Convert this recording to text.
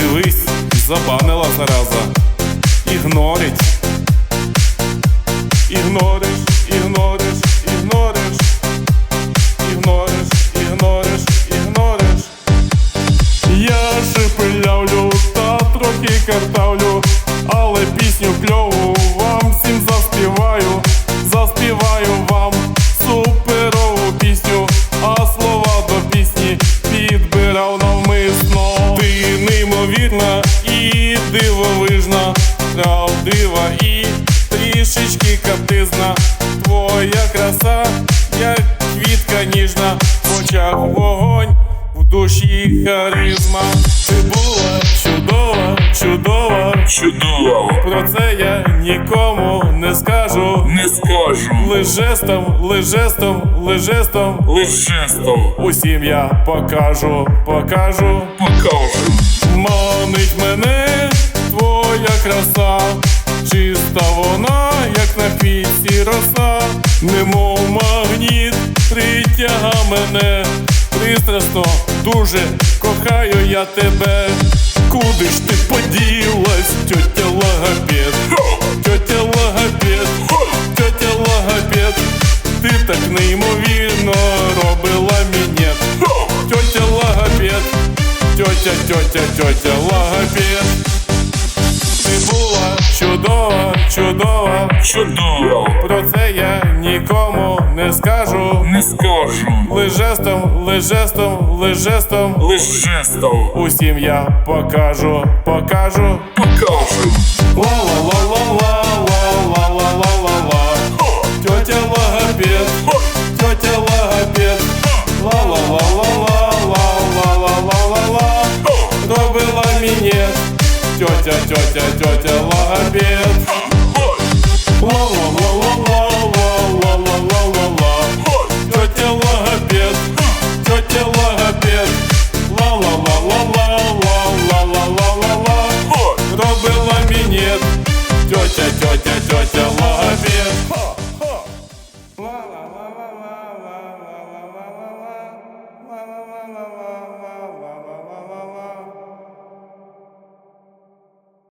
Дивись, забанила зараза. Ігнорить. Ігнориш, неймовірна і дивовижна, правдива і трішечки капризна. Твоя краса, як квітка ніжна, в очах вогонь в душі харизма. Ти була чудова, чудова. Чудово, Про це я нікому не скажу. не скажу, Лиш жестом, лиш жестом, лиш жестом. лиш жестом Усім я покажу, покажу. покажу. Манить мене твоя краса, чиста вона, як на квітці роса, немов магніт, притяга мене, пристрасно, дуже кохаю я тебе. Куди ж ти поділась, тьотя Лагапет, тьотя, тьотя, тьотя, логопед Ти була чудова, чудова, чудова. Про це я нікому не скажу. Не скажу. Лиш жестом, лиш жестом. Усім я покажу, покажу, покажу. Ла-ла-ла Робила мінет. Тьотя, тьотя, тьотя Лагапет. Ла-ла-ла-ла-ла-ла-ла-ла-ла-ла. Тьотя Лагапет, тьотя Лагапет. Ла-ла-ла-ла-ла-ла-ла-ла-ла-ла. Робила мінет. Тьотя, тьотя, тьотя Лагапет. Ла-ла-ла.